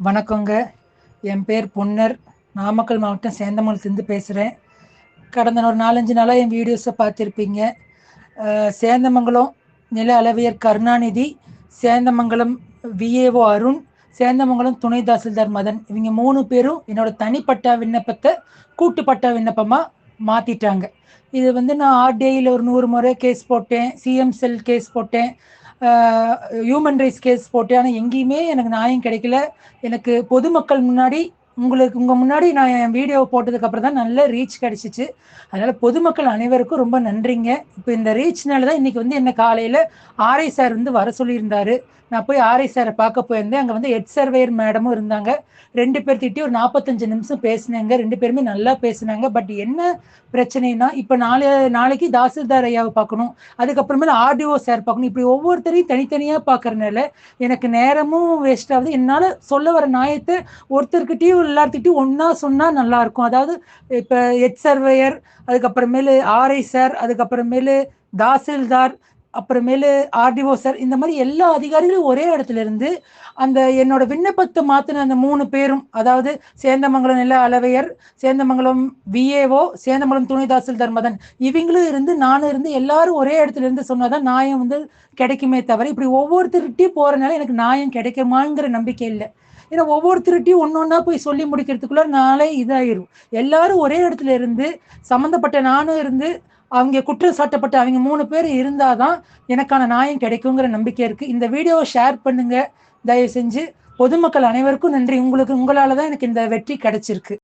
வணக்கங்க. என் பேர் பொன்னர். நாமக்கல் மாவட்டம் சேந்தமங்கலத்துலேருந்து பேசுகிறேன் கடந்த ஒரு நாலஞ்சு நாளாக என் வீடியோஸை பார்த்துருப்பீங்க. சேந்தமங்கலம் நில அளவியர் கருணாநிதி சேந்தமங்கலம் விஏஓ அருண் சேந்தமங்கலம் துணை தாசில்தார் மதன். இவங்க மூணு பேரும் என்னோட தனிப்பட்ட விண்ணப்பத்தை கூட்டுப்பட்ட விண்ணப்பமாக மாற்றிட்டாங்க இது வந்து நான் ஆர்டிஐயில் ஒரு நூறு முறை கேஸ் போட்டேன். சிஎம் செல் கேஸ் போட்டேன். ஹியூமன் ரைட்ஸ் கேஸ் போட்டு ஆனால் எங்கேயுமே எனக்கு நியாயம் கிடைக்கல. எனக்கு பொதுமக்கள் முன்னாடி உங்களுக்கு உங்கள் முன்னாடி நான் என் வீடியோ போட்டதுக்கு அப்புறம் தான் நல்ல ரீச் கிடைச்சிச்சு. அதனால் பொதுமக்கள் அனைவருக்கும் ரொம்ப நன்றிங்க. இப்போ இந்த ரீச்னால தான் இன்றைக்கி வந்து என்ன காலையில் ஆர்ஐ சார் வந்து வர சொல்லியிருந்தாரு. நான் போய் ஆர்ஐ சாரை பார்க்க போயிருந்தேன். அங்கே வந்து ஹெட் சர்வேயர் மேடமும் இருந்தாங்க. ரெண்டு பேர்த்திட்டி ஒரு நாற்பத்தஞ்சு நிமிஷம் பேசினாங்க. ரெண்டு பேருமே நல்லா பேசினாங்க. பட் என்ன பிரச்சனைனா இப்போ நாளை நாளைக்கு தாசில்தார் ஐயாவை பார்க்கணும். அதுக்கப்புறமேல ஆர்டிஓ சார் பார்க்கணும். இப்படி ஒவ்வொருத்தரையும் தனித்தனியாக பார்க்கறனால எனக்கு நேரமும் வேஸ்ட் ஆகுது. என்னால் சொல்ல வர நியாயத்தை ஒருத்தர்கிட்டயும் எல்லாத்துக்கிட்டையும் ஒன்றா சொன்னால் நல்லாயிருக்கும் அதாவது இப்போ ஹெட் சர்வேயர் அதுக்கப்புறமேலு ஆர்ஐ சார் அதுக்கப்புறமேலு தாசில்தார் அப்புறமேலு ஆர்டிஓ சார் இந்த மாதிரி எல்லா அதிகாரிகளும் ஒரே இடத்துல இருந்து அந்த என்னோட விண்ணப்பத்தை மாற்றின அந்த மூணு பேரும் அதாவது சேந்தமங்கலம் நில அளவையர் சேந்தமங்கலம் விஏஓ சேந்தமங்கலம் துணை தாசில்தார் மதன் இவங்களும் இருந்து நானும் இருந்து எல்லாரும் ஒரே இடத்துல இருந்து சொன்னாதான் நியாயம் வந்து கிடைக்குமே தவிர இப்படி ஒவ்வொருத்தருகிட்டையும் போறதுனால எனக்கு நியாயம் கிடைக்குமாங்கிற நம்பிக்கை இல்லை. ஏன்னா ஒவ்வொருத்தருகிட்டையும் ஒன்று ஒன்றா போய் சொல்லி முடிக்கிறதுக்குள்ள நாளே இதாயிரும். எல்லாரும் ஒரே இடத்துல இருந்து சம்மந்தப்பட்ட நானும் இருந்து அவங்க குற்றம் சாட்டப்பட்ட அவங்க மூணு பேர் இருந்தாதான் எனக்கான நியாயம் கிடைக்குங்கிற நம்பிக்கை இருக்கு. இந்த வீடியோவை ஷேர் பண்ணுங்க. தயவு செஞ்சு பொதுமக்கள் அனைவருக்கும் நன்றி. உங்களுக்கு உங்களால தான் எனக்கு இந்த வெற்றி கிடைச்சிருக்கு.